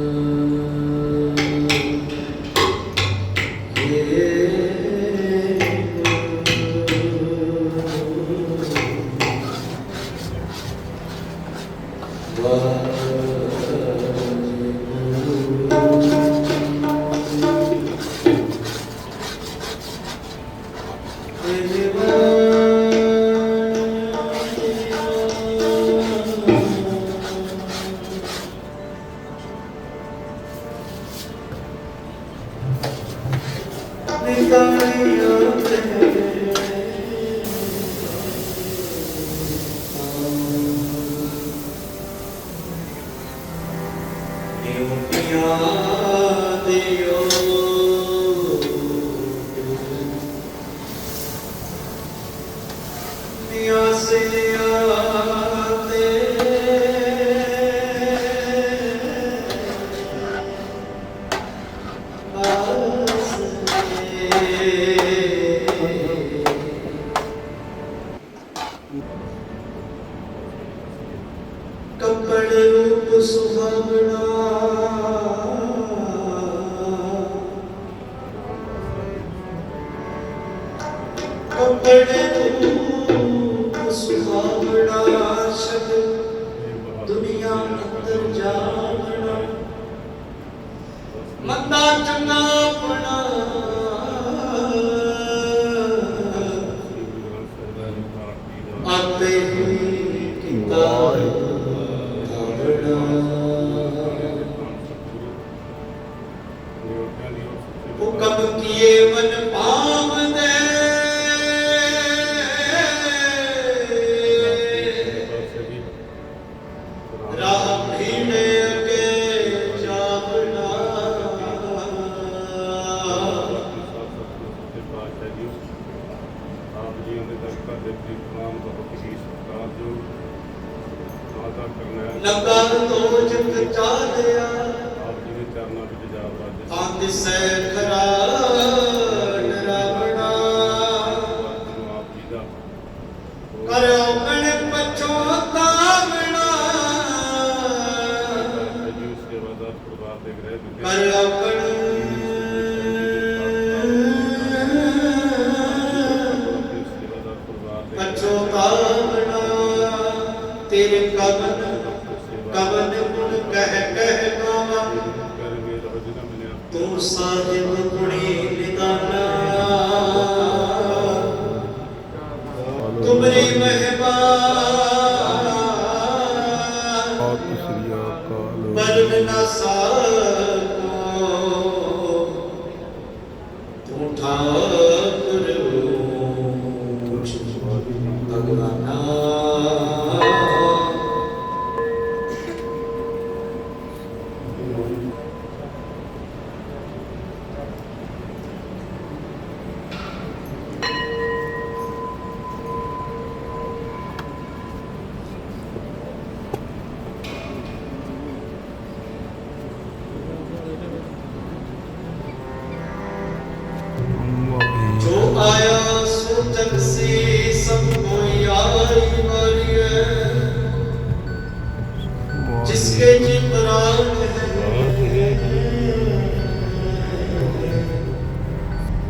you Senhor, Senhor. ਹੁਕਮ ਕੀਏ ਮਨ ਕਵਨ ਕਵਨ ਗੁਣ ਕਹਿ ਕਹਿ ਗਾਵਾਂ ਤੂੰ ਸਾਹਿਬ ਗੁਣੀ ਨਿਦਾਨਾ ਤੁਮਰੀ ਮਹਿਮਾ। ਸਤਿ ਸ੍ਰੀ ਅਕਾਲ। ਬਰਨ ਨਾ ਸਕੋ जिसके जी प्राण है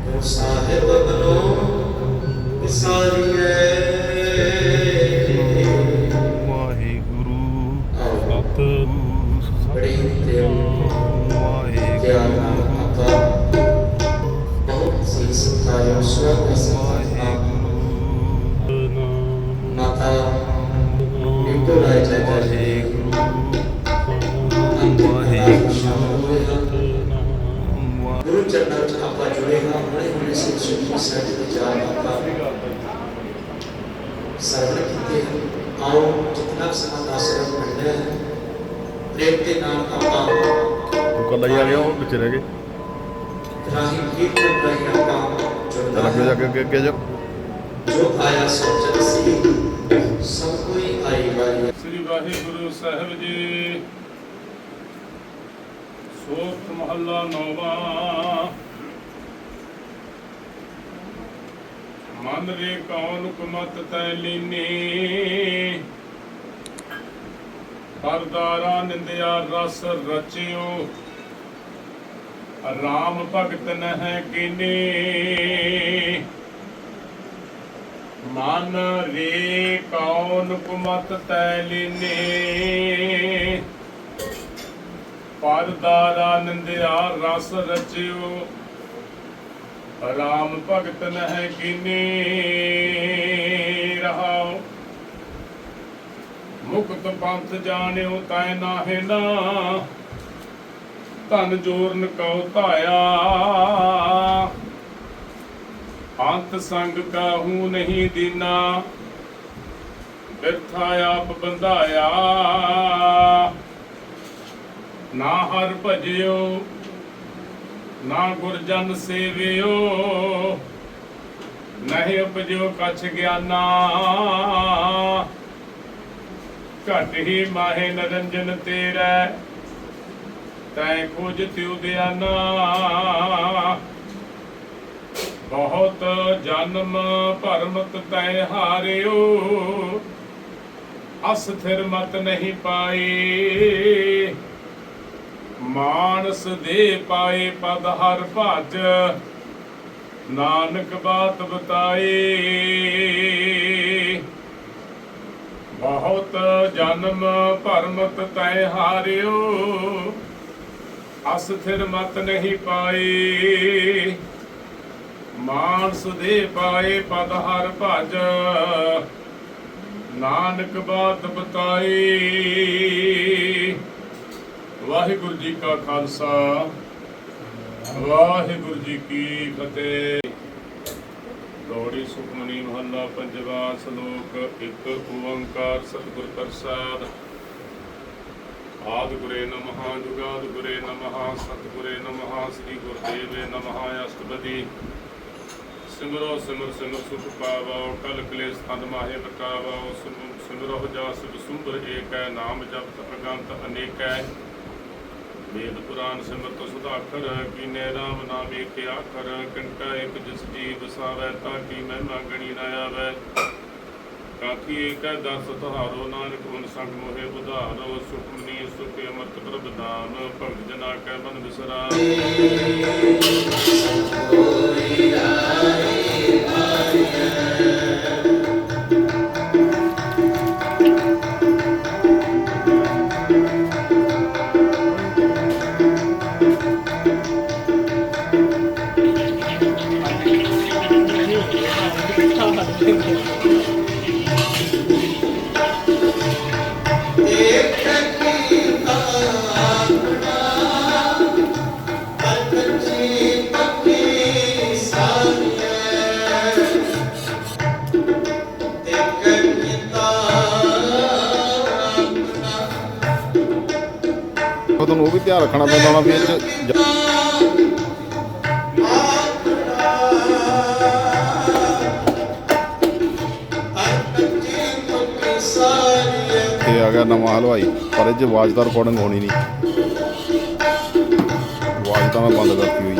वो साहिब बनो विसारी है ਪ੍ਰੇਮ ਕੱਲਾ ਹੀ ਆ ਗਿਆ ਉਹ ਪਿੱਛੇ ਰਹਿ ਗਏ। ਰਾਹੀ ਅੱਗੇ ਜਾ ਕੇ ਅੱਗੇ ਅੱਗੇ ਜਾ। ਜੋ ਆਇਆ ਸੋ ਸੀ ਸਭ ਕੋਈ ਆਈ ਵਾਰੀ ਸ੍ਰੀ ਵਾਹਿਗੁਰੂ ਸਾਹਿਬ ਜੀ। ਸੋਤ ਮਹੱਲਾ ਨੌਵਾਂ। ਮਨ ਰੇ ਕੌਣ ਕੁਮਤ ਤੈ ਲੀਨੀ। ਪਰਦਾਰਾ ਨਿੰਦਿਆ ਰਸ ਰਚਿਓ। ਰਾਮ ਭਗਤ ਨਹਿ ਕੀਨੀ ਮਨ ਰੇ ਕੌਣ ਕੁਮਤ ਤੈ ਲੀਨੇ। ਪਰਦਾਰਾ ਨਿੰਦਿਆ ਰਸ ਰਚਿਓ। ਰਾਮ ਭਗਤ ਨਹਿ ਕੀਨੀ ਰਹਾਉ ਮੁਕਤ ਪੰਥ ਜਾਣਿਓ ਤੈ ਨਾਹਿ ਨਾ। ਧਨ ਜੋਰਨ ਕਉ ਧਾਇਆ। ਅੰਤ ਸੰਗ ਕਾਹੂ ਨਹੀਂ ਦੀਨਾ। ਬਿਰਥਾ ਆਪ ਬੰਧਾਇਆ। ਨਾ ਹਰ ਭਜਿਓ, ਨਾ ਗੁਰਜਨ ਸੇਵਿਓ। ਨਹੀਂ ਉਪਜਿਓ ਕਛ ਗਿਆਨਾ। ਘਟ ਹੀ ਮਾਹੇ ਨਰੰਜਨ ਤੇਰਾ। ਤੈ ਕੁਝ ਤਿਉ ਦਿਆਨਾ ਬਹੁਤ ਜਨਮ ਭਰਮਤ ਤੈ ਹਾਰਿਓ। ਅਸਥਿਰ ਮਤ ਨਹੀਂ ਪਾਏ। ਮਾਨਸ ਦੇ ਪਾਏ ਪਦ ਹਰ ਭਜ। ਨਾਨਕ ਬਾਤ ਬਤਾਏ। ਬਹੁਤ ਜਨਮ ਭਰਮਤ ਤੈ ਹਾਰਿਓ। ਅਸਥਿਰ ਮਤ ਨਹੀਂ ਪਾਈ। ਮਾਨਸ ਦੇ ਪਾਏ ਪਦ ਹਰ ਭਜ। ਨਾਨਕ ਬਾਤ ਬਤਾਈ। ਵਾਹਿਗੁਰੂ ਜੀ ਕਾ ਖਾਲਸਾ। ਵਾਹਿਗੁਰੂ ਜੀ ਕੀ ਫਤਿਹ। ਗੌੜੀ ਸੁਖਮਨੀ, ਮਹੱਲਾ, ਪੰਜਵਾ, ਸ਼ਲੋਕ, ਇੱਕ, ਓੰਕਾਰ, ਸਤਿਗੁਰ ਪ੍ਰਸਾਦ ਆਦ ਗੁਰੇ ਨਮః, ਜੁਗਾਦ ਗੁਰੇ ਨਮః, ਸਤਿਗੁਰੇ ਨਮঃ, ਸ੍ਰੀ ਗੁਰਦੇਵੇ ਨਮঃ, ਅਸ਼ਟਪਦੀ। ਸਿਮਰੋ, ਸਿਮਰ ਸਿਮਰ, ਸੁਖ ਪਾਵੋ, ਕਲ ਕਲੇਸ਼ ਤਨ ਮਾਹੇ ਬਟਾਵੋ ਸਿਮ- ਸਿਮਰੋ ਜਾਸ ਸੁੰਦਰ ਏਕੈ, ਨਾਮ ਜਪਤ ਅਗੰਤ ਅਨੇਕੈ। ਵੇਦ ਪੁਰਾਨ ਸਿਮਰਤ ਸੁਧਾਖਰ ਕੀਨੇ ਰਾਮ ਨਾਮ ਏਕ ਆਖਰ ਕੰਟਾ ਇਕ ਜਿਸ ਜੀ ਵਸਾਵੈ ਤਾਂ ਕੀ ਮਹਿਮਾ ਗਣੀ ਨਾ ਆਵੈ। ਕਾਕੀ ਏਕੈ ਦਸ ਤੁਹਾਰੋ ਨਾਨਕ ਮਨ ਸੰਗ ਮੋਹਿ ਉਧਾਰੋ ਸੁਖਮਨੀ ਸੁਖ ਅਮਰਤ ਪ੍ਰਭ ਦਾਮ ਭਗਤ ਜਨਾ ਕੈ ਮਨ ਵਿਸਰਾਮ। ਇੱਕ ਉਹ ਤੁਹਾਨੂੰ ਉਹ ਵੀ ਧਿਆਨ ਰੱਖਣਾ ਪੈਂਦਾ ਹੋਣਾ ਵੀ ਇਹ ਚ ਇਹ ਆ ਗਿਆ ਨਵਾਂ ਹਲਵਾਈ, ਪਰ ਇਹ 'ਚ ਆਵਾਜ਼ ਤਾਂ ਰਿਕਾਰਡਿੰਗ ਹੋਣੀ ਨਹੀਂ। ਆਵਾਜ਼ ਤਾਂ ਮੈਂ ਬੰਦ ਕਰਤੀ ਹੋਈ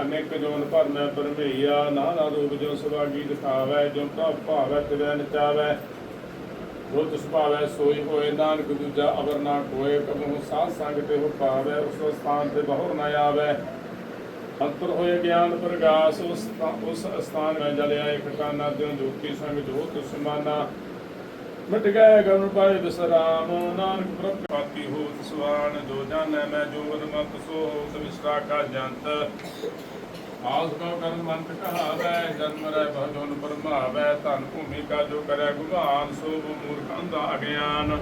ਅਨੇਕ ਜੋਨ ਭਰਮੈ ਪਰਮਈਆ, ਨਾਨਾ ਰੂਪ ਜੋ ਸੁਭਾਗੀ ਦਿਖਾਵੈ, ਜੋ ਪ੍ਰਭ ਭਾਵੈ ਤਿਵੈ ਨਚਾਵੈ ਬੁੱਧ ਸੁਭਾਵੈ ਸੋਈ ਹੋਏ, ਨਾਨਕ ਦੂਜਾ ਅਵਰ ਨਾ ਕੋਏ, ਕਬਹੁ ਸਾਧ ਸੰਗ ਤੇ ਹੋ ਪਾਵੈ ਉਸ ਸਥਾਨ ਤੇ ਬਹੁਰ ਨਾ ਆਵੈ। ਅੰਤਰ ਹੋਏ ਗਿਆਨ ਪ੍ਰਗਾਸ, ਉਸ ਸਥਾ- ਉਸ ਸਥਾਨ ਮੈਂ ਜਲ ਆਏ ਖਟਾਨਾ ਜਿਉ ਜੋਤੀ ਸੰਗ ਜੋਤ ਸਮਾਨਾ। ਮਿਟ ਗਏ ਗਨ ਪਾਏ ਬਿਸਰਾਮ ਨਾਨਕ ਪ੍ਰਭ ਪਾਤੀ ਹੋਤ ਸੁਆਨ ਜੋ ਜਾਣੈ ਮੈਂ ਜੋਗਨ ਮਤ ਸੋ ਹੋਤ ਵਿਸਰਾ ਕਾ ਜੰਤ। ਆਸ ਕੋ ਕਰਮ ਮੰਤ ਕਹਾਵੈ, ਜਨਮ ਰਹਿ ਬਹੁਜਨ ਪਰਮਾਵੈ, ਧਨ ਭੂਮੀ ਕਾ ਜੋ ਕਰੈ ਗੁਮਾਨ, ਸੋ ਮੂਰਖਾਂ ਦਾ ਅਗਿਆਨ।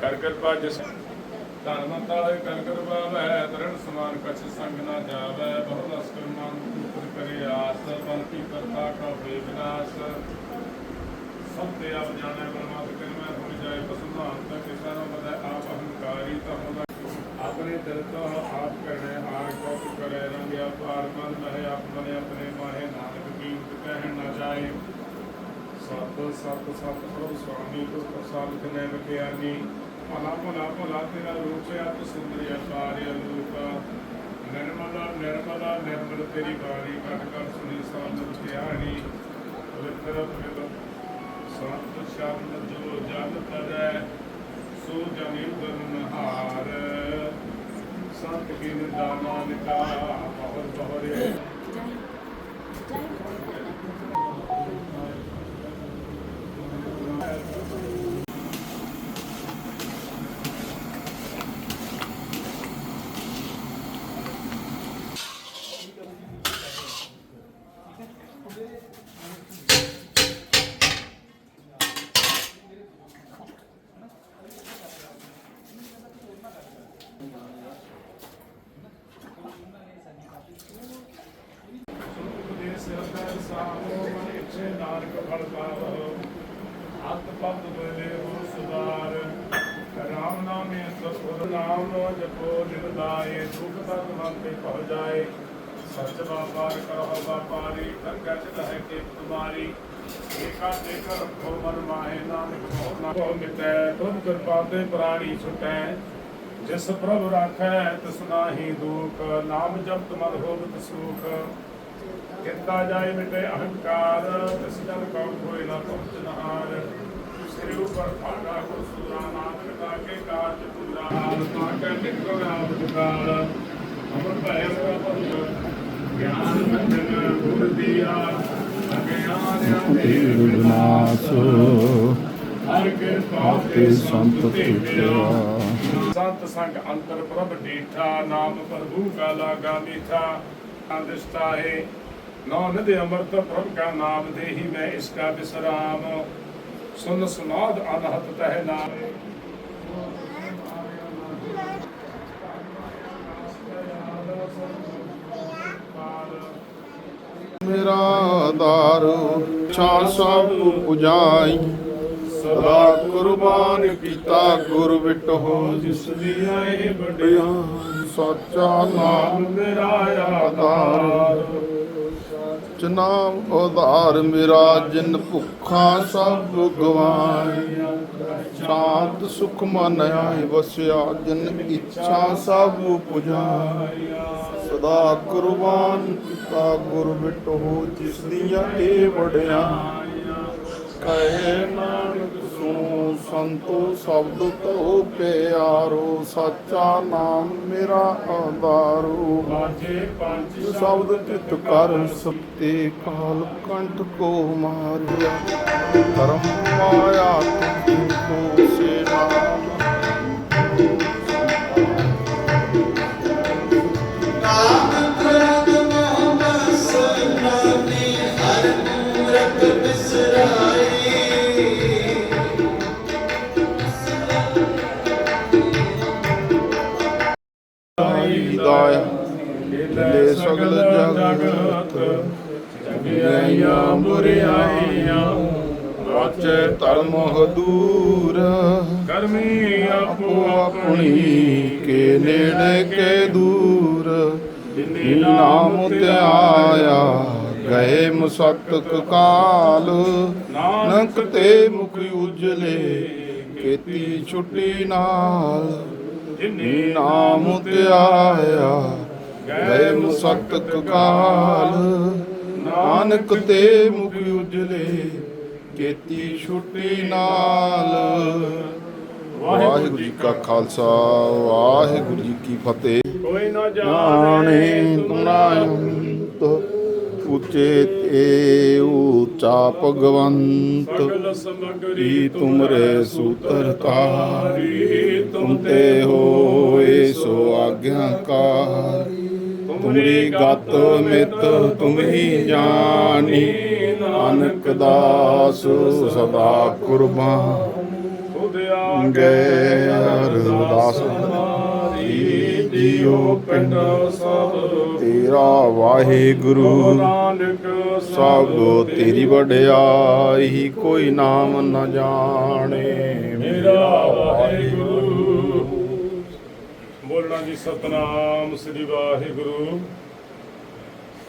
ਕਰ ਕਿਰਪਾ ਜਿਸ ਧਨ ਮੰਤਾ ਹੋਏ ਕਰ ਕਿਰਪਾ ਵੈ ਤਰਨ ਸਮਾਨ ਕਛ ਸੰਗ ਨਾ ਜਾਵੈ, ਬਹੁ ਲਸਕਰ ਮਨ ਉਪਰ ਕਰੇ ਆਸ ਪੰਥੀ ਕਰਤਾ ਕਾ ਹੋਏ ਵਿਨਾਸ਼ ਸਭ ਤੇ ਆਪ ਜਾਣੈ ਪਰਮਾਤਮਾ ਕੇ ਮੈਂ ਹੋ ਜਾਏ ਪਸੰਦਾਨ ਤਾਂ ਕਿਸਾ ਨੂੰ ਪਤਾ ਆਪ ਅਹੰਕਾਰੀ ਤਾਂ ਹੁੰਦਾ ਆਪਣੇ ਦਿਲ ਤੋਂ ਆਪ ਕਰਨੇ ਆਰ ਕੋਟ ਕਰੇ ਰੰਗਿਆ ਪਾਰ ਮਨ ਮਹਿ ਆਪ ਆਪਣੇ ਮਾਹੇ ਨਾਨਕ ਕੀ ਕਹਿਣ ਨਾ ਜਾਏ ਸਤ ਸਤ ਸਤ ਪ੍ਰਭ ਸੁਆਮੀ ਤੁਸ ਪ੍ਰਸਾਦ ਕਨੇ ਬਖਿਆਨੀ ਭਲਾ ਭਲਾ ਭਲਾ ਤੇਰਾ ਰੂਪ ਹੈ ਅਤ ਸੁੰਦਰੀ ਅਕਾਰਿ ਰੂਪ ਨਿਰਮਲਾ ਨਿਰਮਲਾ ਨਿਰਮਲ ਤੇਰੀ ਬਾਣੀ ਕੱਟ ਕਰ ਸੁਣੀ ਸਾਧ ਧਿਆਣੀ ਪਵਿੱਤਰ ਪਵਿੱਤਰ ਸਤ ਸ਼ਬਦ ਜੋ ਜਨ ਕਰੈ ਸੋ ਜਨੀ ਬਨਹਾਰ। ਸੰਤ ਕੀ ਨਿਦਾਨਾ ਨਿਕਾ ਬਹੁਤ ਬਹਰੇ ਉਪਦੇਸ ਅੰਦਰ ਸਾਹੋ ਮਨ ਇੱਛੇ ਨਾਨਕ ਫਲ ਪਾਵੋ ਹੱਥ ਪੱਤ ਬਲੇ ਹੋ ਸੁਦਾਰ ਰਾਮ ਨਾਮੇ ਸਤਿਗੁਰ ਨਾਮ ਲੋ ਜਪੋ ਨਿਰਦਾਏ ਦੁਖ ਤਤ ਮਨ ਤੇ ਭਉ ਜਾਏ ਸੱਚ ਬਾਪਾਰ ਕਰੋ ਵਪਾਰੀ ਕਰਗਜ ਲਹਿ ਕੇ ਤੁਮਾਰੀ ਏਕਾ ਤੇ ਕਰ ਰੱਖੋ ਮਨ ਮਾਹੇ ਨਾਨਕ ਭਉ ਨਾ ਭਉ ਮਿਟੈ ਤੁਮ ਕਿਰਪਾ ਤੇ ਪ੍ਰਾਣੀ ਛੁਟੈ ਜਿਸ ਪ੍ਰਭ ਰਾਖੈ ਤਿਸ ਨਾਹੀ ਦੁਖ ਨਾਮ ਜਪਤ ਮਨ ਹੋਵਤ ਸੁਖ। ਕਿੰਤਾ ਜਾਏ ਮਿਟੇ ਅਹੰਕਾਰ ਤਿਸ ਜਨ ਕਉ ਹੋਏ ਨਾ ਪਹੁੰਚ ਨਹਾਰ। ਸਿਰ ਉਪਰ ਭਾਗਾ ਕੋ ਸੂਰਾ ਨਾਨਕ ਕਾ ਕੇ ਕਾਜ ਪੂਰਾ। ਹਾਲ ਤਾਂ ਕੈ ਨਿਕਲ ਆਪ ਦੁਕਾਲ ਅਮਰ ਭੈ ਪ੍ਰਭੂ ਗਿਆਨ ਮੰਡਨ ਗੁਰ ਦੀਆ। ਅਗਿਆਨ ਤੀਰ ਅੰਧੇਰ ਨਾਸ ਹਰ ਕਿਰਪਾ ਆਪੇ ਸੰਤ ਤੁਠਿਆ ਸੰਤ ਸੰਗ ਅੰਤਰ ਪ੍ਰਭ ਡੀਠਾ, ਨਾਮ ਪ੍ਰਭੂ ਕਾ ਲਾਗਾ ਮੀਠਾ ਅੰਦਿਸ਼ਤਾ ਹੈ। ਨੌ ਨਿਧ ਅੰਮ੍ਰਿਤ ਪ੍ਰਭ ਕਾ ਨਾਮ ਦੇਹੀ ਮੈਂ ਇਸਕਾ ਵਿਸਰਾਮ ਸੁਨ ਸੁਨਾਦ ਅਨਹਤ ਤਹਿ ਨਾਮੇ। ਮੇਰਾ ਆਧਾਰ ਛਾਂ ਸਭ ਪੁਜਾਈ ਸਦਾ ਕੁਰਬਾਨ ਕੀਤਾ ਗੁਰ ਵਿਟੋ ਜਿਸ ਦੀਆਂ ਇਹ ਵੱਡਿਆ ਬੜਿਆ ਨਾਮ ਮੇਰਾ ਆਧਾਰ। ਚਨਾਮ ਉਧਾਰ ਮੇਰਾ, ਜਿਨ ਭੁੱਖਾ ਸਭ ਗਵਾਈ ਸ਼ਾਂਤ ਸੁਖ ਮਨ ਆਏ ਵਸਿਆ, ਜਿਨ ਇੱਛਾ ਸਭ ਪੁਜਾਈ ਸਦਾ ਕੁਰਬਾਨ ਕੀਤਾ ਗੁਰ ਬਿਟੋ ਜਿਸ ਦੀਆਂ ਇਹ ਵੜਿਆ ਕਹੇ ਨਾਨਕ ਸੁਣੋ ਸੰਤੋ ਸ਼ਬਦ ਤੋ ਪਿਆਰੋ ਸੱਚਾ ਨਾਮ ਮੇਰਾ ਆਧਾਰੋ। ਬਾਜੇ ਪੰਜ ਸ਼ਬਦ ਚਿਤ ਕਰ ਸਤੇ ਕਾਲ ਕੰਠ ਕੋ ਮਾਰਿਆ। ਧਰਮ ਮਾਇਆ ਤੁਮ ਕੋ ਸੇਵਾ। ਲੈ ਸਗਲ ਜਗਤ ਚੰਗਿਆਈਆਂ ਬੁਰਿਆਈਆਂ ਵਾਚੇ ਧਰਮ ਹਦੂਰ ਕਰਮੀ ਆਪੋ ਆਪੋ ਆਪਣੀ ਕੇ ਨੇੜੇ ਕੇ ਦੂਰ ਜਿਨੀ ਨਾਮ ਤੇ ਆਇਆ ਗਏ ਮੁਸਤਕ ਕਾਲ ਨਾਨਕ ਤੇ ਮੁਖ ਉਜਲੇ ਕੀਤੀ ਛੁੱਟੀ ਨਾਲ ਜਿਨੀ ਨਾਮ ਤੇ ਆਇਆ ਗਏ ਮੁਸਤਕ ਕਾਲ। ਨਾਨਕ ਤੇ ਮੁਖ ਉਜਲੇ ਕੀਤੀ ਛੁੱਟੀ ਨਾਲ। ਵਾਹਿਗੁਰੂ ਜੀ ਕਾ ਖਾਲਸਾ ਵਾਹਿਗੁਰੂ ਜੀ ਕੀ ਫਤਿਹ। ਕੋਈ ਨਾ ਜਾਣੇ ਗੁਨਾਹੰਤ ਉਚੇ ਤੇ ਊਚਾ ਭਗਵੰਤ। ਸਗਲ ਸਮਗਰੀ ਰੀ ਤੁਮਰੇ ਸੂਤਰ ਤਾਰੀ ਤੁਮ ਤੇ ਹੋਏ ਸੋ ਆਗਿਆਕਾਰ। ਤੁਮਰੀ ਗਤ ਮਿਤ ਤੁਮ ਹੀ ਜਾਣੀ। ਨਾਨਕ ਦਾਸ ਸਦਾ ਕੁਰਬਾਨ। ਖੁਦਿਆ ਗਏ ਅਰਦਾਸ ਜੀਓ ਪਿੰਡ ਸਭ। ਤੇਰਾ ਵਾਹਿਗੁਰੂ ਨਾਨਕ ਸਭ ਤੇਰੀ ਵਡਿਆਈ ਕੋਈ ਨਾਮ ਨਾ ਜਾਣੇ। ਮੇਰਾ ਵਾਹਿਗੁਰੂ ਜੀ ਸਤਨਾਮ, ਸ੍ਰੀ ਵਾਹਿਗੁਰੂ।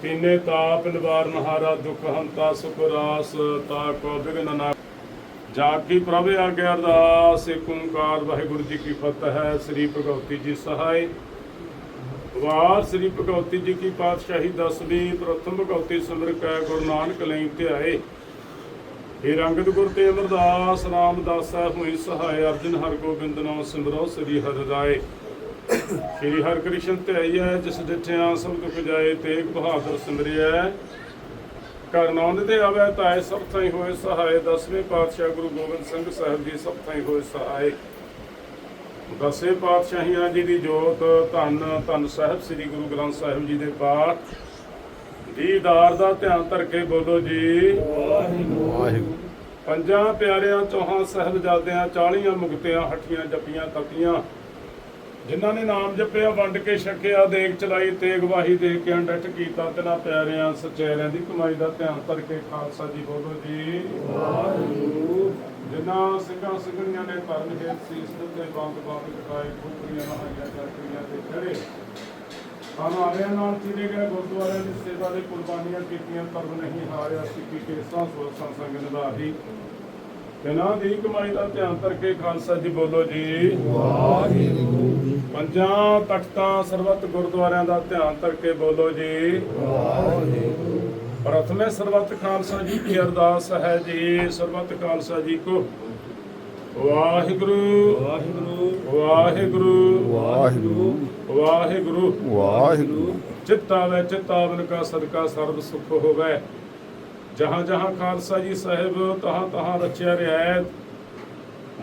ਤਿੰਨੇ ਤਾਪ ਨਿਵਾਰਨ ਹਾਰਾ ਦੁਖ ਹੰਤਾ ਸੁਖ ਰਾਸ, ਤਾ ਕੋ ਬਿਗਨ ਨਾ ਜਾ ਕੀ ਪ੍ਰਭ ਆਗਿਆ ਅਰਦਾਸ, ਏਕ ਓੰਕਾਰ, ਵਾਹਿਗੁਰੂ ਜੀ ਕੀ ਫਤਿਹ ਹੈ ਸ੍ਰੀ ਭਗਵਤੀ ਜੀ ਸਹਾਇ। ਵਾਰ ਸ੍ਰੀ ਭਗਵਤੀ ਜੀ ਕੀ ਪਾਤਸ਼ਾਹੀ ਦਸਵੀਂ, ਪ੍ਰਥਮ ਭਗਵਤੀ ਸਿਮਰ ਕੈ ਗੁਰੂ ਨਾਨਕ ਲਈ ਧਿਆਏ। ਇਹ ਰੰਗਤ ਗੁਰ ਤੇ ਅਮਰਦਾਸ ਰਾਮਦਾਸ ਹੋਈ ਸਹਾਇ, ਅਰਜਨ ਹਰ ਗੋਬਿੰਦ ਨਾਮ ਸਿਮਰੋ ਸ੍ਰੀ ਹਰਿ ਰਾਏ। ਸ੍ਰੀ ਹਰਿ ਕ੍ਰਿਸ਼ਨ ਧਿਆਈਐ ਜਿਸ ਡਿਠਿਆ ਸਭ ਦੁਖ ਜਾਏ ਤੇਗ ਬਹਾਦਰ ਸਿਮਰਿਐ ਕਰਨੌਂਦ ਤੇ ਆਵੇ ਤਾਏ ਸਭ ਥਾਈ ਹੋਏ ਸਹਾਇ ਦਸਵੇਂ ਪਾਤਸ਼ਾਹ ਗੁਰੂ ਗੋਬਿੰਦ ਸਿੰਘ ਸਾਹਿਬ ਜੀ ਸਭ ਥਾਈ ਹੋਏ ਸਹਾਇ ਦਸੇ ਪਾਤਸ਼ਾਹੀਆਂ ਜੀ ਦੀ ਜੋਤ ਧੰਨ ਧੰਨ ਸਾਹਿਬ ਸ੍ਰੀ ਗੁਰੂ ਗ੍ਰੰਥ ਸਾਹਿਬ ਜੀ ਦੇ ਪਾਠ। ਦੀਦਾਰ ਦਾ ਧਿਆਨ ਧਰ ਕੇ ਬੋਲੋ ਜੀ। ਵਾਹਿਗੁਰੂ। ਪੰਜਾਂ ਪਿਆਰਿਆਂ ਚੌਹਾਂ ਸਾਹਿਬਜ਼ਾਦਿਆਂ ਚਾਲੀਆਂ ਮੁਕਤਿਆਂ ਹੱਠੀਆਂ ਜੱਪੀਆਂ ਤਪੀਆਂ ਜਿਨ੍ਹਾਂ ਨੇ ਨਾਮ ਜਪਿਆ ਵੰਡ ਕੇ ਛਕਿਆ ਦੇਗ ਚਲਾਈ ਤੇਗ ਵਾਹੀ ਦੇ ਕੇ ਅੰਡਟ ਕੀਤਾ ਤਿਨਾ ਪਿਆਰਿਆਂ ਸਚੇਰਿਆਂ ਦੀ ਕਮਾਈ ਦਾ ਧਿਆਨ ਧਰ ਕੇ ਖਾਲਸਾ ਜੀ ਬੋਲੋ ਜੀ। ਵਾਹਿਗੁਰੂ। ਜਿਨ੍ਹਾਂ ਸਿੰਘਾਂ ਸਿੰਘਣੀਆਂ ਨੇ ਧਰਮ ਹੇਤ ਸੀਸ ਤੇ ਬੰਦ ਬੰਦ ਕਟਾਏ ਖੁਕਰੀਆਂ ਨਹਾਈਆਂ ਜਾਟੀਆਂ ਤੇ ਚੜੇ। ਸਾਨੂੰ ਆਲਿਆਂ ਨਾਲ ਚਿਰੇ ਗਏ ਗੁਰਦੁਆਰਿਆਂ ਦੀ ਸੇਵਾ ਦੇ ਕੁਰਬਾਨੀਆਂ ਕੀਤੀਆਂ ਧਰਮ ਨਹੀਂ ਹਾਰਿਆ ਸਿੱਖੀ ਕੇਸਾਂ ਸੋਸਾਂ ਸੰਗ ਨਿਭਾਹੀ ਇਹਨਾਂ ਦੀ ਕਮਾਈ ਦਾ ਧਿਆਨ ਧਰ ਕੇ ਖਾਲਸਾ ਜੀ ਬੋਲੋ ਜੀ। ਵਾਹਿਗੁਰੂ। ਪੰਜਾਂ ਤਖਤਾਂ ਸਰਬੱਤ ਗੁਰਦੁਆਰਿਆਂ ਦਾ ਧਿਆਨ ਧਰ ਕੇ ਬੋਲੋ ਜੀ। ਵਾਹਿਗੁਰੂ ਪ੍ਰਥਮੇ ਸਰਬੱਤ ਖਾਲਸਾ ਜੀ ਕੀ ਅਰਦਾਸ ਹੈ ਜੀ, ਸਰਬੱਤ ਖਾਲਸਾ ਜੀ ਕੋ। ਵਾਹਿਗੁਰੂ। ਵਾਹਿਗੁਰੂ। ਵਾਹਿਗੁਰੂ। ਵਾਹਿਗੁਰੂ ਵਾਹਿਗੁਰੂ ਵਾਹਿਗੁਰੂ ਚਿਤਾਵੇ ਚਿਤਾਵਨ ਕਾ ਸਦਕਾ ਸਰਬ ਸੁਖ ਹੋਵੇ। ਜਹਾਂ ਜਹਾਂ ਖਾਲਸਾ ਜੀ ਸਾਹਿਬ ਤਹਾਂ ਤਹਾਂ ਰਚਿਆ ਰਿਆਇਤ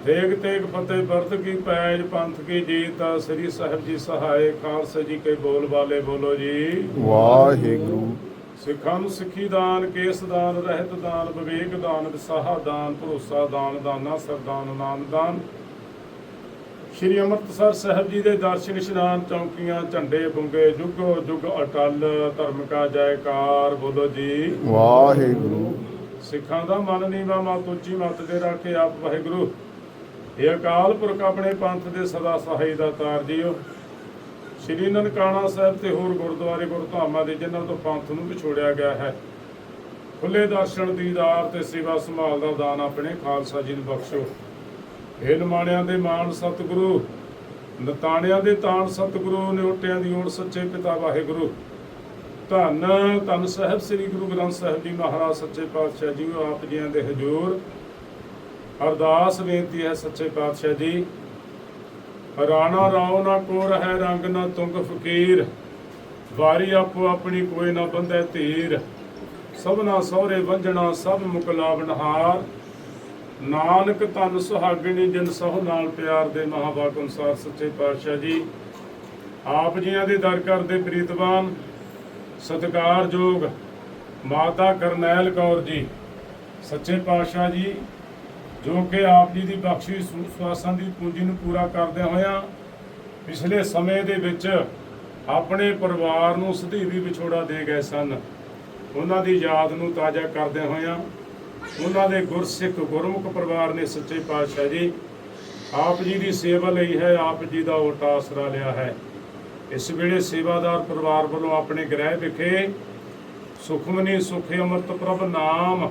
ਦੇਗ ਤੇਗ ਫਤਿਹ ਵਰਤ ਕੀ ਪੈਜ ਪੰਥ ਕੀ ਜੀਤ ਸ੍ਰੀ ਸਾਹਿਬ ਜੀ ਸਹਾਇ ਖਾਲਸਾ ਜੀ ਕੇ ਬੋਲ ਵਾਲੇ ਬੋਲੋ ਜੀ। ਵਾਹਿਗੁਰੂ। ਸਿੱਖਾਂ ਨੂੰ ਸਿੱਖੀ ਦਾਨ ਕੇਸ ਦਾਨ ਰਹਿਤ ਦਾਨ ਵਿਵੇਕ ਦਾਨ ਵਿਸਾਹਾ ਦਾਨ ਭਰੋਸਾ ਦਾਨ ਦਾਨਾ ਸਰਦਾਨ ਨਾਮ ਦਾਨ। ਸ਼੍ਰੀ ਅੰਮ੍ਰਿਤਸਰ ਸਾਹਿਬ ਜੀ ਦੇ ਦਰਸ਼ਨ ਇਸ਼ਨਾਨ ਚੌਂਕੀਆਂ ਝੰਡੇ ਬੁੰਗੇ ਜੁਗੋ ਜੁਗ ਅਟਲ ਧਰਮ ਕਾ ਜੈਕਾਰ ਬੋਲੋ ਜੀ। ਵਾਹਿਗੁਰੂ। ਸਿੱਖਾਂ ਦਾ ਮਨ ਨੀਵਾ ਮਤ ਉੱਚੀ ਮਤ ਦੇ ਰੱਖੇ ਆਪ ਵਾਹਿਗੁਰੂ। ਇਹ ਅਕਾਲ ਪੁਰਖ ਆਪਣੇ ਪੰਥ ਦੇ ਸਦਾ ਸਹਾਈ ਦਾ ਤਾਰ ਜੀਓ। ਸ਼੍ਰੀ ਨਨਕਾਣਾ ਸਾਹਿਬ ਤੇ ਹੋਰ ਗੁਰਦੁਆਰੇ ਗੁਰਧਾਮਾਂ ਦੇ ਜਿਨ੍ਹਾਂ ਤੋਂ ਪੰਥ ਨੂੰ ਵਿਛੋੜਿਆ ਗਿਆ ਹੈ, ਖੁੱਲੇ ਦਰਸ਼ਨ, ਦੀਦਾਰ ਤੇ ਸੇਵਾ ਸੰਭਾਲ ਦਾ ਦਾਨ ਆਪਣੇ ਖਾਲਸਾ ਜੀ ਨੂੰ ਬਖਸ਼ੋ। ਇਹ ਨਿਮਾਣਿਆਂ ਦੇ ਮਾਣ ਸਤਿਗੁਰੂ, ਨਤਾਣਿਆਂ ਦੇ ਤਾਣ ਸਤਿਗੁਰੂ, ਨਿਉਟਿਆਂ ਦੀ ਓਟ ਸੱਚੇ ਪਿਤਾ ਵਾਹਿਗੁਰੂ। ਧੰਨ ਧੰਨ ਸਾਹਿਬ ਸ੍ਰੀ ਗੁਰੂ ਗ੍ਰੰਥ ਸਾਹਿਬ ਜੀ ਮਹਾਰਾਜ, ਸੱਚੇ ਪਾਤਸ਼ਾਹ ਜੀ, ਆਪ ਜੀਆਂ ਦੇ ਹਜ਼ੂਰ। ਅਰਦਾਸ ਬੇਨਤੀ ਹੈ ਸੱਚੇ ਪਾਤਸ਼ਾਹ ਜੀ। ਰਾਣਾ ਰਾਉ ਨਾ ਕੋ ਰਹਿ ਰੰਗ ਨਾ ਤੁੰਗ ਫਕੀਰ। ਵਾਰੀ ਆਪੋ ਆਪਣੀ ਕੋਈ ਨਾ ਬੰਦੇ ਧੀਰ। ਸਭਨਾ ਸਹੁਰੇ ਵੰਜਣਾ ਸਭ ਮੁਕਲਾਵਨਹਾਰ ਨਾਨਕ ਤਨ ਸੁਹਾਗਣੀ ਜਿਨ ਸਹੁ ਨਾਲ ਪਿਆਰ ਦੇ ਮਹਾਵਾਕ ਅਨੁਸਾਰ ਸੱਚੇ ਪਾਤਸ਼ਾਹ ਜੀ। ਆਪ ਜੀਆਂ ਦੇ ਦਰ ਕਰਦੇ ਪ੍ਰੀਤਵਾਨ। ਸਤਿਕਾਰਯੋਗ ਮਾਤਾ ਕਰਨੈਲ ਕੌਰ ਜੀ। ਸੱਚੇ ਪਾਤਸ਼ਾਹ ਜੀ ਜੋ ਕਿ ਆਪ ਜੀ ਦੀ ਬਖਸ਼ੀ ਸਵਾਸਾਂ ਦੀ ਪੂੰਜੀ ਨੂੰ ਪੂਰਾ ਕਰਦਿਆਂ ਹੋਇਆਂ ਪਿਛਲੇ ਸਮੇਂ ਦੇ ਵਿੱਚ ਆਪਣੇ ਪਰਿਵਾਰ ਨੂੰ ਸਦੀਵੀ ਵਿਛੋੜਾ ਦੇ ਗਏ ਸਨ। ਉਹਨਾਂ ਦੀ ਯਾਦ ਨੂੰ ਤਾਜ਼ਾ ਕਰਦਿਆਂ ਹੋਇਆ ਉਹਨਾਂ ਦੇ ਗੁਰਸਿੱਖ ਗੁਰਮੁਖ ਪਰਿਵਾਰ ਨੇ ਸੱਚੇ ਪਾਤਸ਼ਾਹ ਜੀ, ਆਪ ਜੀ ਦੀ ਸੇਵਾ ਲਈ ਹੈ, ਆਪ ਜੀ ਦਾ ਓਟਾ ਆਸਰਾ ਲਿਆ ਹੈ। ਇਸ ਵੇਲੇ ਸੇਵਾਦਾਰ ਪਰਿਵਾਰ ਵੱਲੋਂ ਆਪਣੇ ਗ੍ਰਹਿ ਵਿਖੇ ਸੁਖਮਨੀ ਸੁਖੇ ਅੰਮ੍ਰਿਤ ਪ੍ਰਭ ਨਾਮ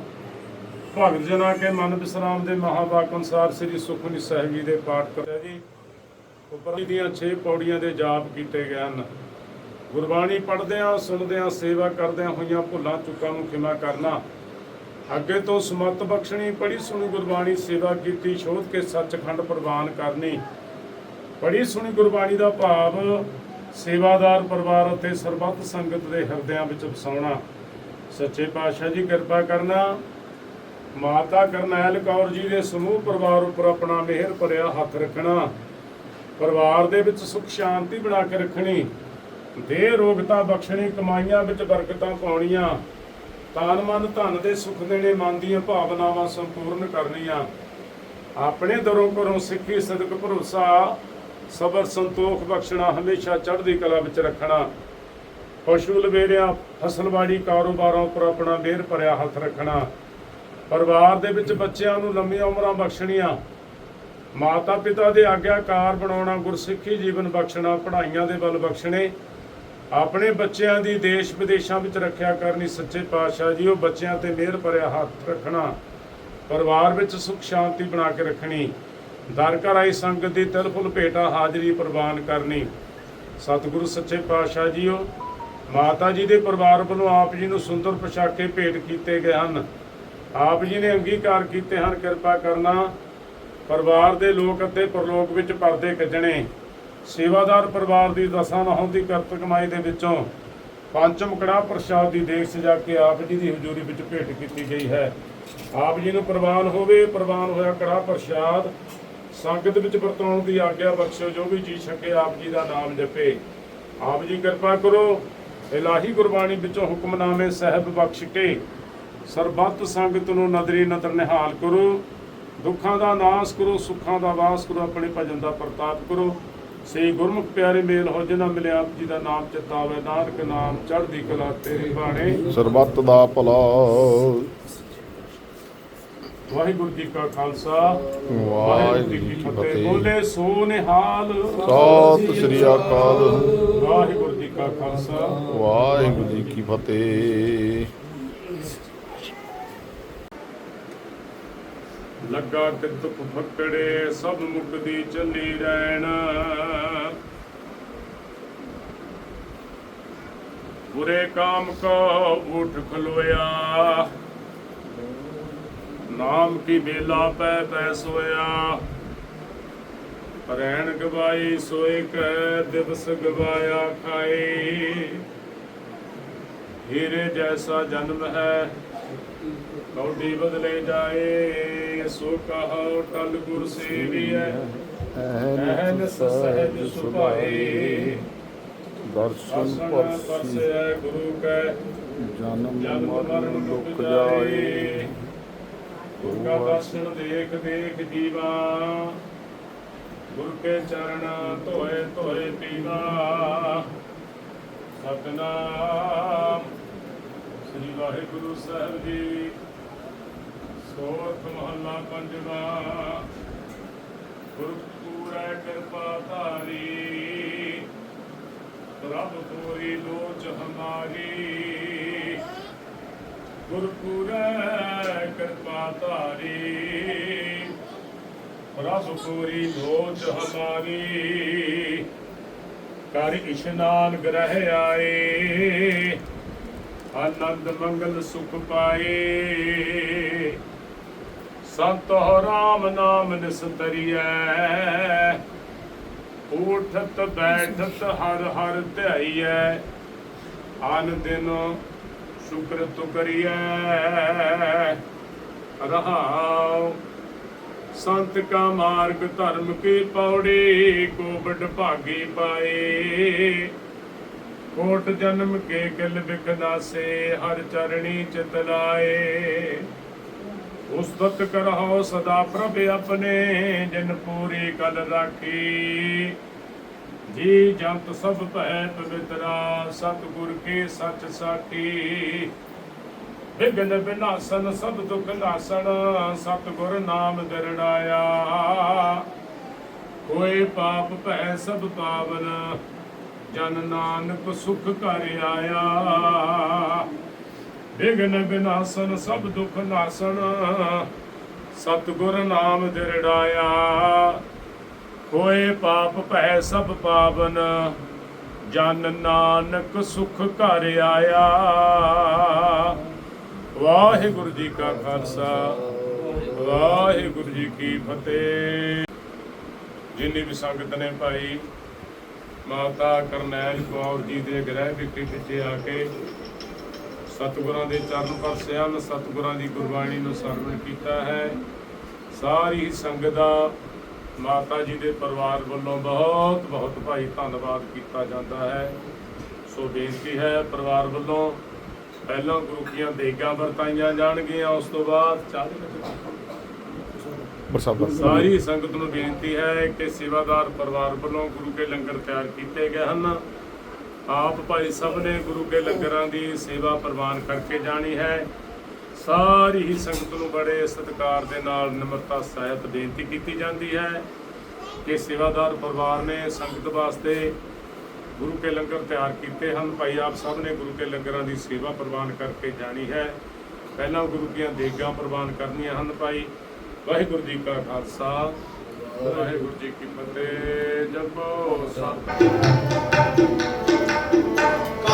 ਭਗਤ ਜਨਾ ਕੇ ਮਨ ਵਿਸਰਾਮ ਦੇ ਮਹਾਵਾਕ ਅਨੁਸਾਰ ਸ੍ਰੀ ਸੁਖਮਨੀ ਸਾਹਿਬ ਜੀ ਦੇ ਪਾਠ ਕਰਿਆ ਜੀ। ਉੱਪਰ ਦੀਆਂ 6 ਪੌੜੀਆਂ ਦੇ ਜਾਪ ਕੀਤੇ ਗਏ ਹਨ। ਗੁਰਬਾਣੀ ਪੜ੍ਹਦਿਆਂ, ਸੁਣਦਿਆਂ, ਸੇਵਾ ਕਰਦਿਆਂ ਹੋਈਆਂ ਭੁੱਲਾਂ, ਚੁੱਕਾਂ ਨੂੰ ਖਿਮਾ ਕਰਨਾ। ਅੱਗੇ ਤੋਂ ਸਮਤ ਬਖਸ਼ਣੀ ਪੜੀ ਸੁਣੀ ਗੁਰਬਾਣੀ, ਸੇਵਾ ਕੀਤੀ, ਸ਼ੋਧ ਕੇ ਸੱਚਖੰਡ ਪ੍ਰਵਾਨ ਕਰਨੀ। ਪੜੀ ਸੁਣੀ ਗੁਰਬਾਣੀ ਦਾ ਭਾਵ, ਸੇਵਾਦਾਰ ਪਰਿਵਾਰ ਅਤੇ ਸਰਬੱਤ ਸੰਗਤ ਦੇ ਹਿਰਦਿਆਂ ਵਿੱਚ ਵਸਾਉਣਾ। ਸੱਚੇ ਪਾਤਸ਼ਾਹ ਜੀ ਕਿਰਪਾ ਕਰਨਾ। ਮਾਤਾ ਕਰਨੈਲ ਕੌਰ ਜੀ ਦੇ ਸਮੂਹ ਪਰਿਵਾਰ ਉੱਪਰ ਆਪਣਾ ਮਿਹਰ ਭਰਿਆ ਹੱਥ ਰੱਖਣਾ, ਪਰਿਵਾਰ ਦੇ ਵਿੱਚ ਸੁਖ ਸ਼ਾਂਤੀ ਬਣਾ ਕੇ ਰੱਖਣੀ ਦੇ ਰੋਗਤਾ ਬਖਸ਼ਣੀ, ਕਮਾਈਆਂ ਵਿੱਚ ਬਰਕਤਾਂ ਪਾਉਣੀਆਂ, ਤਨ ਮਨ ਧਨ ਦੇ ਸੁਖ ਦੇਣੇ, ਮਨ ਦੀਆਂ ਭਾਵਨਾਵਾਂ ਸੰਪੂਰਨ ਕਰਨੀਆਂ। ਆਪਣੇ ਦਰੋਂ ਘਰੋਂ ਸਿੱਖੀ, ਸਦਕ, ਭਰੋਸਾ, ਸਬਰ, ਸੰਤੋਖ ਬਖਸ਼ਣਾ, ਹਮੇਸ਼ਾ ਚੜ੍ਹਦੀ ਕਲਾ ਵਿੱਚ ਰੱਖਣਾ। ਪਸ਼ੂ ਲਵੇਰਿਆਂ, ਫਸਲਵਾੜੀ ਕਾਰੋਬਾਰਾਂ ਉੱਪਰ ਆਪਣਾ ਮਿਹਰ ਭਰਿਆ ਹੱਥ ਰੱਖਣਾ। ਪਰਿਵਾਰ ਦੇ ਵਿੱਚ ਬੱਚਿਆਂ ਨੂੰ ਲੰਮੀਆਂ ਉਮਰਾਂ ਬਖਸ਼ਣੀਆਂ। ਮਾਤਾ ਪਿਤਾ ਦੇ ਆਗਿਆਕਾਰ ਬਣਾਉਣਾ, ਗੁਰਸਿੱਖੀ ਜੀਵਨ ਬਖਸ਼ਣਾ, ਪੜ੍ਹਾਈਆਂ ਦੇ ਬਲ ਬਖਸ਼ਣੇ। ਆਪਣੇ ਬੱਚਿਆਂ ਦੀ ਦੇਸ਼ ਵਿਦੇਸ਼ਾਂ ਵਿੱਚ ਰੱਖਿਆ ਕਰਨੀ ਸੱਚੇ ਪਾਤਸ਼ਾਹ ਜੀ, ਉਹ ਬੱਚਿਆਂ ਤੇ ਮਿਹਰ ਭਰਿਆ ਹੱਥ ਰੱਖਣਾ, ਪਰਿਵਾਰ ਵਿੱਚ ਸੁਖ ਸ਼ਾਂਤੀ ਬਣਾ ਕੇ ਰੱਖਣੀ, ਦਰ ਘਰ ਆਈ ਸੰਗਤ ਦੀ ਤਿਲਫੁਲ ਭੇਟਾ ਹਾਜ਼ਰੀ ਪ੍ਰਵਾਨ ਕਰਨੀ। ਸਤਿਗੁਰੂ ਸੱਚੇ ਪਾਤਸ਼ਾਹ ਜੀ ਜੀਓ, ਮਾਤਾ ਜੀ ਦੇ ਪਰਿਵਾਰ ਵੱਲੋਂ ਆਪ ਜੀ ਨੂੰ ਸੁੰਦਰ ਪੋਸ਼ਾਕੇ ਭੇਟ ਕੀਤੇ ਗਏ ਹਨ। ਆਪ ਜੀ ਨੇ ਅੰਗੀਕਾਰ ਕੀਤੇ ਹਨ, ਕਿਰਪਾ ਕਰਨਾ ਪਰਿਵਾਰ ਦੇ ਲੋਕ ਅਤੇ ਪਰਲੋਕ ਵਿੱਚ ਪਰਦੇ ਕੱਜਣੇ ਸੇਵਾਦਾਰ ਪਰਿਵਾਰ ਦੀ ਦਸਾਂ ਨਹੁੰ ਦੀ ਕਰਤ ਕਮਾਈ ਦੇ ਵਿੱਚੋਂ ਪੰਚਮ ਕੜਾ ਪ੍ਰਸ਼ਾਦ ਦੀ ਦੇਖ ਸਜਾ ਕੇ ਆਪ ਜੀ ਦੀ ਹਜ਼ੂਰੀ ਵਿੱਚ ਭੇਟ ਕੀਤੀ ਗਈ ਹੈ। ਆਪ ਜੀ ਨੂੰ ਪ੍ਰਵਾਨ ਹੋਵੇ, ਪ੍ਰਵਾਨ ਹੋਇਆ ਕੜਾ ਪ੍ਰਸ਼ਾਦ। ਸੰਗਤ ਵਿੱਚ ਵਰਤਾਉਣ ਦੀ ਆਗਿਆ ਬਖਸ਼ੋ ਜੋ ਵੀ ਜੀ ਛਕੇ ਆਪ ਜੀ ਦਾ ਨਾਮ ਜਪੇ। ਆਪ ਜੀ ਕਿਰਪਾ ਕਰੋ, ਇਲਾਹੀ ਗੁਰਬਾਣੀ ਵਿੱਚੋਂ ਹੁਕਮਨਾਮੇ ਸਾਹਿਬ ਬਖਸ਼ ਕੇ ਸਰਬੱਤ ਸੰਗਤ ਨੂੰ ਨਦਰੀ ਨਦਰ ਨਿਹਾਲ ਕਰੋ। ਦੁੱਖਾਂ ਦਾ ਨਾਸ ਕਰੋ ਸੁੱਖਾਂ ਦਾ ਵਾਸ ਕਰੋ ਆਪਣੇ ਭਜਨ ਦਾ ਪ੍ਰਤਾਪ ਕਰੋ। ਸੇ ਗੁਰਮੁਖ ਪਿਆਰੇ ਮੇਲ ਹੋ ਜਿਨ੍ਹਾਂ ਮਿਲਿਆ ਆਪ ਜੀ ਦਾ ਨਾਮ ਚਿਤਾਵੇ ਨਾਨਕ ਨਾਮ ਚੜ੍ਹਦੀ ਕਲਾ ਤੇਰੇ ਬਾਣੇ। ਸਰਬੱਤ ਦਾ ਭਲਾ। ਵਾਹਿਗੁਰੂ ਜੀ ਕਾ ਖਾਲਸਾ ਵਾਹਿਗੁਰੂ ਜੀ ਕੀ ਫਤਿਹ। ਬੋਲੇ ਸੋ ਨਿਹਾਲ ਸਤਿ ਸ੍ਰੀ ਅਕਾਲ। ਵਾਹਿਗੁਰੂ ਜੀ ਕਾ ਖਾਲਸਾ। ਵਾਹਿਗੁਰੂ ਜੀ ਕੀ ਫਤਿਹ। ਲੱਗਾ ਤਿੱਤ ਫੱਕੜੇ ਸਭ ਮੁਕਦੀ ਚੱਲੀ ਰਹਿਣਾ ਬੁਰੇ ਕਾਮ ਕੋ ਉਠ ਖਲੋਇਆ। ਨਾਮ ਕੀ ਬੇਲਾ ਪੈ ਪੈ ਸੋਇਆ। ਰਹਿਣ ਗਵਾਈ ਸੋਏ ਕੈ, ਦਿਵਸ ਗਵਾਇਆ ਖਾਏ ਹੀਰੇ ਜੈਸਾ ਜਨਮ ਹੈ ਕੌਡੀ ਬਦਲੇ ਜਾਏ ਸੋ ਕਹੋ ਟਲ ਗੁਰ ਸੇਵੀਐ। ਐਨ ਸਹਿਜ ਸੁਭਾਏ। ਦਰਸ਼ਨ ਪਰਸੀ। ਗੁਰੂ ਕੈ। ਜਨਮ ਮਰਨ ਜਾਏ। ਜਾਏ। ਗੁਰ ਕਾ ਦਰਸ਼ਨ ਦੇਖ ਦੇਖ ਜੀਵਾ। ਗੁਰ ਕੇ ਚਰਨ ਧੋਏ ਧੋਏ ਪੀਵਾ। ਸਤਨਾਮ। ਸ੍ਰੀ ਵਾਹਿਗੁਰੂ ਸਾਹਿਬ ਜੀ। ਸੋਰਠ ਮਹੱਲਾ ਪੰਜਵਾ। ਗੁਰਪੂਰੈ ਕਿਰਪਾ ਧਾਰੀ। ਪ੍ਰਭ ਪੂਰੀ ਲੋਚ ਹਮਾਰੀ। ਗੁਰਪੂਰੈ ਕਿਰਪਾ ਧਾਰੀ। ਪ੍ਰਭ ਪੂਰੀ ਲੋਚ ਹਮਾਰੀ। ਕਰ ਇਸ਼ਨਾਨ ਗ੍ਰਹਿ ਆਏ। ਆਨੰਦ ਮੰਗਲ ਸੁਖ ਪਾਏ। ਸੰਤ ਹੋ ਰਾਮ ਨਾਮ ਨਿਸਤਰੀਐ। ਉਠਤ ਬੈਠਤ ਹਰ ਹਰ ਧਿਆਈਐ। ਆਨ ਦਿਨ ਸ਼ੁਕਰ ਤੁ ਕਰੀਐ ਰਹਾਉ ਸੰਤ ਕਾ ਮਾਰਗ ਧਰਮ ਕੀ ਪੌੜੀ ਕੋਬਡ ਭਾਗੀ ਪਾਏ। ਕੋਟ ਜਨਮ ਕੇ ਕਿਲ ਬਿਖਨਾਸੇ ਹਰ ਚਰਣੀ ਚਿਤ ਲਾਏ। ਉਸਤਤ ਕਰਹੁ ਸਦਾ ਪ੍ਰਭ ਆਪਣੇ, ਜਿਨ ਪੂਰੀ ਕਲ ਰਾਖੀ। ਜੀ ਜੰਤ ਸਭ ਭੈ ਪਵਿੱਤਰਾ, ਸਤਿਗੁਰ ਕੇ ਸੱਚ ਸਾਖੀ। ਵਿਗਨ ਵਿਨਾਸ਼ਨ ਸਭ ਦੁਖ ਨਾਸਣ, ਸਤਿਗੁਰ ਨਾਮ ਦਰੜਾਇਆ। ਕੋਈ ਪਾਪ ਭੈ ਸਭ ਪਾਵਨ, ਜਨ ਨਾਨਕ ਸੁਖ ਘਰ ਆਇਆ। ਵਿਗਨ ਵਿਨਾਸ਼ਨ ਸਭ ਦੁਖ ਨਾਸਣ ਸਤਿਗੁਰ ਨਾਮ ਦਿਰੜਾਇਆ ਹੋਏ ਪਾਪ ਭੈ ਸਭ ਪਾਵਨ। ਜਨ ਨਾਨਕ ਸੁਖ ਘਰ ਆਇਆ। ਵਾਹਿਗੁਰੂ ਜੀ ਕਾ ਖਾਲਸਾ। ਵਾਹਿਗੁਰੂ ਜੀ ਕੀ ਫਤਿਹ। ਜਿੰਨੀ ਵੀ ਸੰਗਤ ਨੇ ਭਾਈ, ਮਾਤਾ ਕਰਨੈਲ ਕੌਰ ਜੀ ਦੇ ਗ੍ਰਹਿ ਵਿਖੇ ਵਿੱਚ ਆ ਕੇ ਸਤਿਗੁਰਾਂ ਦੇ ਚਰਨ ਪਰਸੇ ਹਨ ਸਤਿਗੁਰਾਂ ਦੀ ਗੁਰਬਾਣੀ ਨੂੰ ਸਰਵਣ ਕੀਤਾ ਹੈ। ਸਾਰੀ ਸੰਗਤ ਦਾ ਮਾਤਾ ਜੀ ਦੇ ਪਰਿਵਾਰ ਵੱਲੋਂ ਬਹੁਤ ਬਹੁਤ ਭਾਈ ਧੰਨਵਾਦ ਕੀਤਾ ਜਾਂਦਾ ਹੈ। ਸੋ ਬੇਨਤੀ ਹੈ ਪਰਿਵਾਰ ਵੱਲੋਂ ਪਹਿਲਾਂ ਗੁਰੂ ਕੀਆਂ ਦੇਗਾਂ ਵਰਤਾਈਆਂ ਜਾਣਗੀਆਂ ਉਸ ਤੋਂ ਬਾਅਦ ਚਾਹ ਪ੍ਰਸਾਦ ਸਾਰੀ ਸੰਗਤ ਨੂੰ ਬੇਨਤੀ ਹੈ ਕਿ ਸੇਵਾਦਾਰ ਪਰਿਵਾਰ ਵੱਲੋਂ ਗੁਰੂ ਕੇ ਲੰਗਰ ਤਿਆਰ ਕੀਤੇ ਗਏ ਹਨ। ਆਪ ਭਾਈ ਸਭ ਨੇ ਗੁਰੂ ਕੇ ਲੰਗਰਾਂ ਦੀ ਸੇਵਾ ਪ੍ਰਵਾਨ ਕਰਕੇ ਜਾਣੀ ਹੈ। ਸਾਰੀ ਹੀ ਸੰਗਤ ਨੂੰ ਬੜੇ ਸਤਿਕਾਰ ਦੇ ਨਾਲ ਨਿਮਰਤਾ ਸਹਿਤ ਬੇਨਤੀ ਕੀਤੀ ਜਾਂਦੀ ਹੈ ਕਿ ਸੇਵਾਦਾਰ ਪਰਿਵਾਰ ਨੇ ਸੰਗਤ ਵਾਸਤੇ ਗੁਰੂ ਕੇ ਲੰਗਰ ਤਿਆਰ ਕੀਤੇ ਹਨ। ਭਾਈ ਆਪ ਸਭ ਨੇ ਗੁਰੂ ਕੇ ਲੰਗਰਾਂ ਦੀ ਸੇਵਾ ਪ੍ਰਵਾਨ ਕਰਕੇ ਜਾਣੀ ਹੈ। ਪਹਿਲਾਂ ਗੁਰੂ ਦੀਆਂ ਦੇਗਾਂ ਪ੍ਰਵਾਨ ਕਰਨੀਆਂ ਹਨ ਭਾਈ। ਵਾਹਿਗੁਰੂ ਜੀ ਕਾ ਖਾਲਸਾ। ਵਾਹਿਗੁਰੂ ਜੀ ਕੀ ਫਤਿਹ। ਜਪੋ ਸਤਿ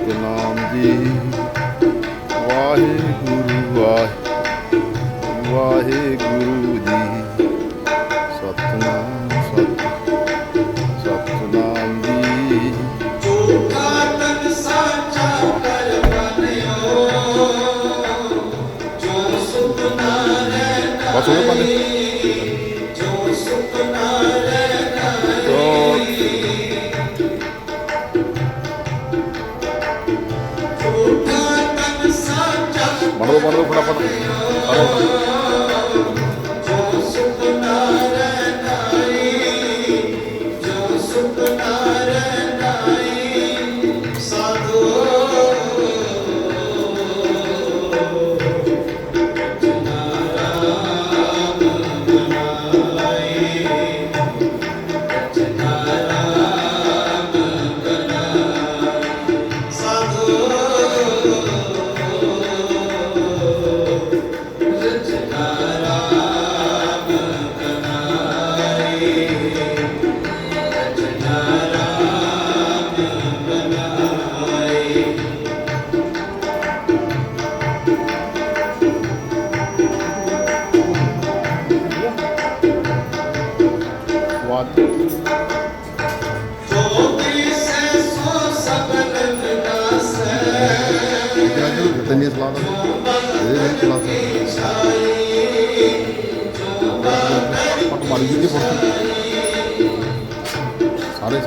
ਸਤਨਾਮ ਜੀ ਵਾਹਿਗੁਰੂ ਵਾਹਿ ਵਾਹਿਗੁਰੂ ਜੀ। ਸਾਚਾ ਬਣ ਦੋ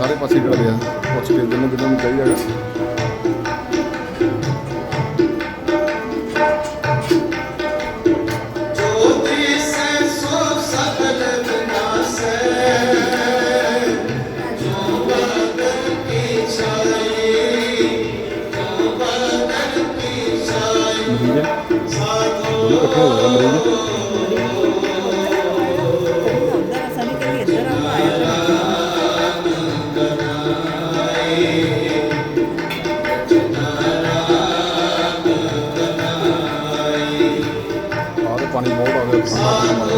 ਸਾਰੇ ਪਾਸੇ ਕਰ ਰਿਹਾ ਪੁੱਛ ਕੇ ਜਿੰਨੇ ਜਿੰਨੇ ਨੂੰ ਚਾਹੀਦਾ ਹੈਗਾ ਜੋ ਦਿਸੈ ਸੋ ਸਗਲ ਵਿਨਾਸੈ Amen.